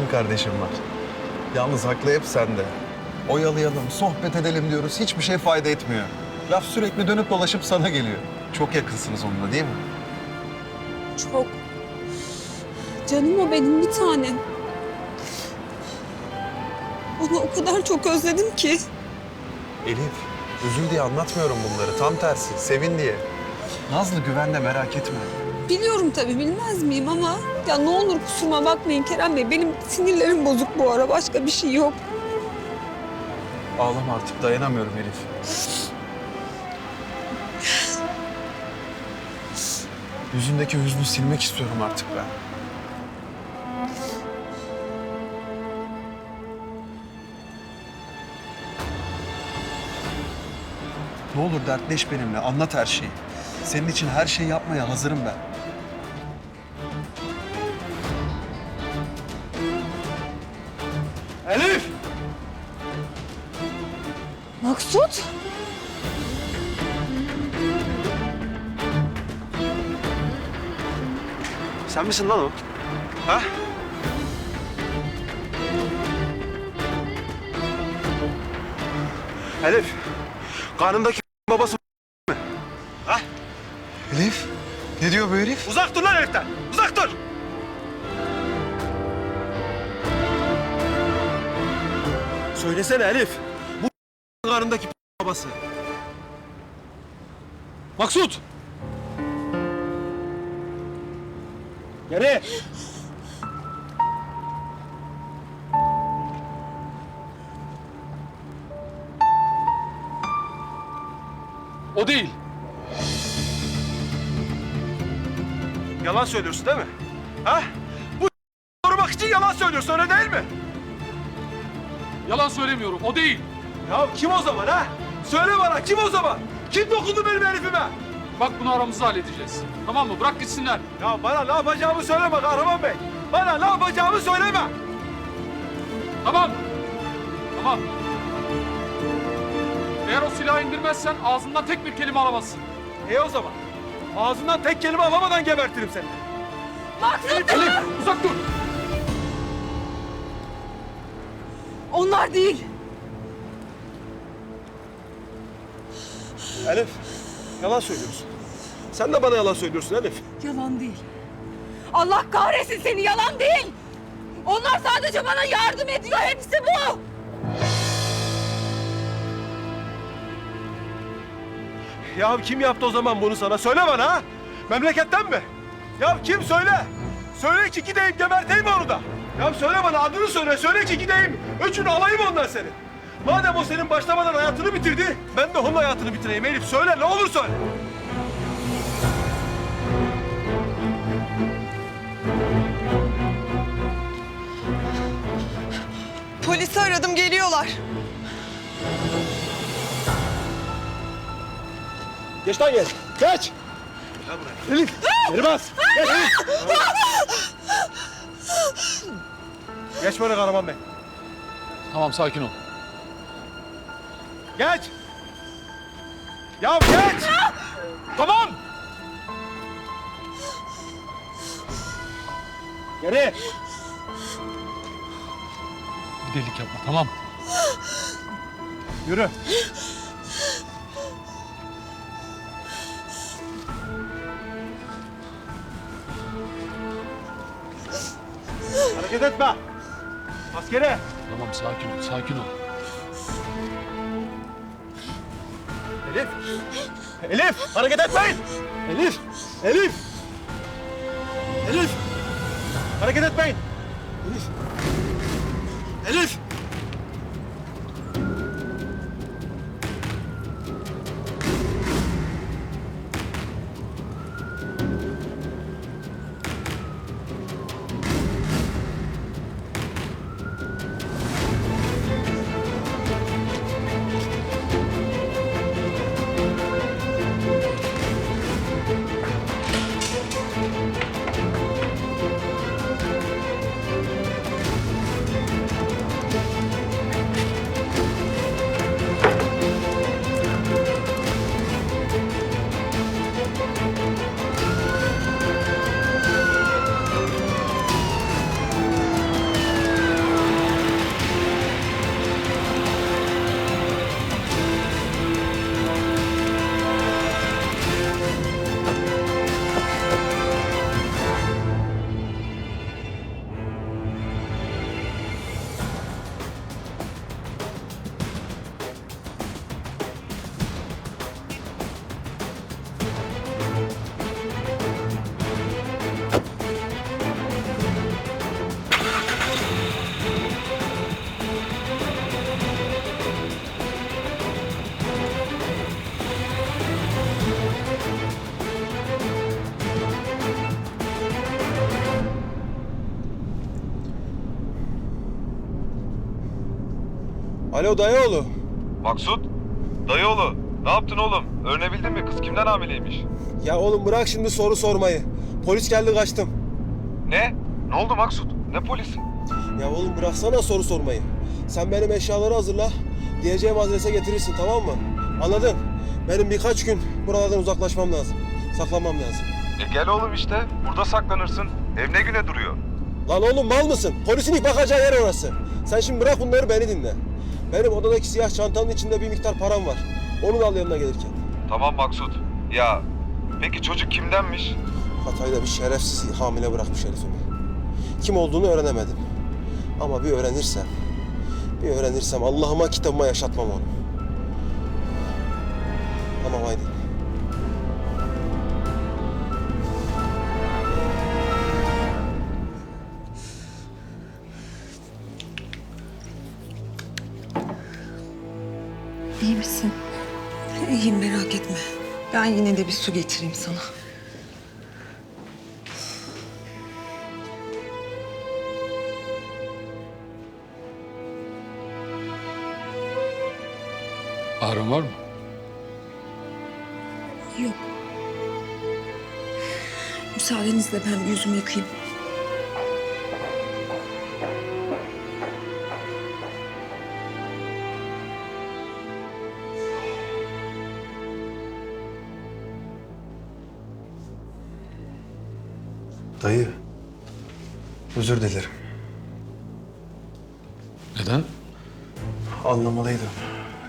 bir kardeşim var. Yalnız haklı hep sende. Oyalayalım, sohbet edelim diyoruz. Hiçbir şey fayda etmiyor. Laf sürekli dönüp dolaşıp sana geliyor. Çok yakınsınız onunla değil mi? Çok. Canım o benim bir tanem. Onu o kadar çok özledim ki. Elif, üzül diye anlatmıyorum bunları. Tam tersi, sevin diye. Nazlı güvenle merak etme. Biliyorum tabii bilmez miyim ama ya ne olur kusuruma bakmayın Kerem Bey. Benim sinirlerim bozuk bu ara. Başka bir şey yok. Ağlama artık, dayanamıyorum Elif. Yüzündeki hüznü silmek istiyorum artık ben. Ne olur dertleş benimle, anlat her şeyi. Senin için her şeyi yapmaya hazırım ben. Maksut? Sen misin lan o? Ha? Elif, karnındaki babası Elif? Ne diyor bu herif? uzak dur lan Elif'ten. Uzak dur. Söylesene Elif. Karnındaki babası. Maksut. Geri. O değil. Yalan söylüyorsun değil mi? Ha? Bu korumak için yalan söylüyorsun öyle değil mi? Yalan söylemiyorum. O değil. Ya kim o zaman ha? Söyle bana kim o zaman? Kim dokundu benim Elif'ime? Bak bunu aramızda halledeceğiz. Tamam mı? Bırak gitsinler. Ya bana ne yapacağımı söyleme Kahraman Bey. Bana ne yapacağımı söyleme. Tamam. Tamam. Eğer o silahı indirmezsen ağzından tek bir kelime alamazsın. İyi o zaman. Ağzından tek kelime alamadan gebertirim seni. Elif uzak dur. Onlar değil. Elif, yalan söylüyorsun. Sen de bana yalan söylüyorsun Elif. Yalan değil. Allah kahretsin seni yalan değil. Onlar sadece bana yardım ediyor. Hepsi bu. Ya kim yaptı o zaman bunu sana? Söyle bana ha. Memleketten mi? Ya kim söyle? Söyle ki gideyim geberteyim onu da. Ya söyle bana adını söyle. Söyle ki gideyim. Öcünü alayım ondan seni. Madem o senin başlamadan hayatını bitirdi, ben de onun hayatını bitireyim Elif. Söyle ne olur söyle. Polisi aradım geliyorlar. Geç lan geç. Geç. Elif. Geri bas. Geç Elif. Geç böyle Kahraman Bey. Tamam sakin ol. Geç. Ya geç. Tamam. Geri. Bir delilik yapma tamam. Yürü. Hareket etme. Askere. Tamam sakin ol sakin ol. Elif. Hareket etmeyin. Elif. Elif. Elif. Hareket etmeyin. Elif. Elif. Alo dayıoğlu. Maksut? Dayıoğlu, ne yaptın oğlum? Öğrenebildin mi? Kız kimden hamileymiş? Ya oğlum bırak şimdi soru sormayı. Polis geldi kaçtım. Ne? Ne oldu Maksut? Ne polisi? Ya oğlum bıraksana soru sormayı. Sen benim eşyaları hazırla. Diyeceğim adrese getirirsin tamam mı? Anladın? Benim birkaç gün buralardan uzaklaşmam lazım. Saklanmam lazım. E gel oğlum işte. Burada saklanırsın. Ev ne güne duruyor? Lan oğlum mal mısın? Polisin ilk bakacağı yer orası. Sen şimdi bırak bunları beni dinle. Benim odadaki siyah çantanın içinde bir miktar param var. Onu da al yanına gelirken. Tamam Maksut. Ya peki çocuk kimdenmiş? Hatay'da bir şerefsiz hamile bırakmış herifimi. Kim olduğunu öğrenemedim. Ama bir öğrenirsem, bir öğrenirsem Allah'ıma kitabıma yaşatmam onu. Tamam haydi. Ben yine de bir su getireyim sana. Ağrın var mı? Yok. Müsaadenizle ben bir yüzümü yıkayayım. Dayı, özür dilerim. Neden? Anlamalıydım.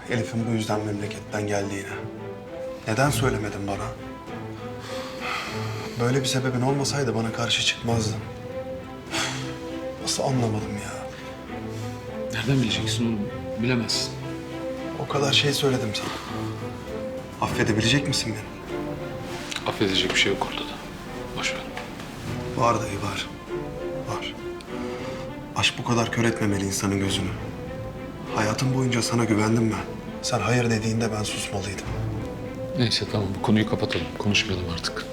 Elif'in bu yüzden memleketten geldiğini. Neden söylemedin bana? Böyle bir sebebin olmasaydı bana karşı çıkmazdın. Nasıl anlamadım ya? Nereden bileceksin oğlum? Bilemezsin. O kadar şey söyledim sana. Affedebilecek misin beni? Affedecek bir şey yok ortada. Var dayı var. Var. Aşk bu kadar kör etmemeli insanın gözünü. Hayatım boyunca sana güvendim ben. Sen hayır dediğinde ben susmalıydım. Neyse tamam bu konuyu kapatalım. Konuşmayalım artık.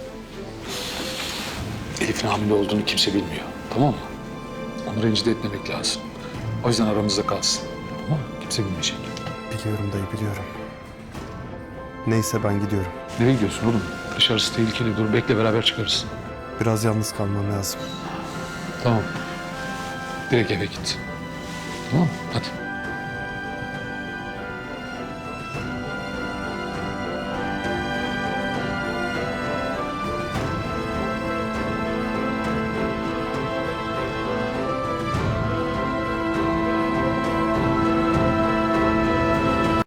Elif'in hamile olduğunu kimse bilmiyor. Tamam mı? Onu rencide etmemek lazım. O yüzden aramızda kalsın. Tamam mı? Kimse bilmeyecek. Biliyorum dayı biliyorum. Neyse ben gidiyorum. Nereye gidiyorsun oğlum? Dışarısı tehlikeli. Dur bekle beraber çıkarız. Biraz yalnız kalmam lazım. Tamam. Direkt eve git. Tamam? Hadi.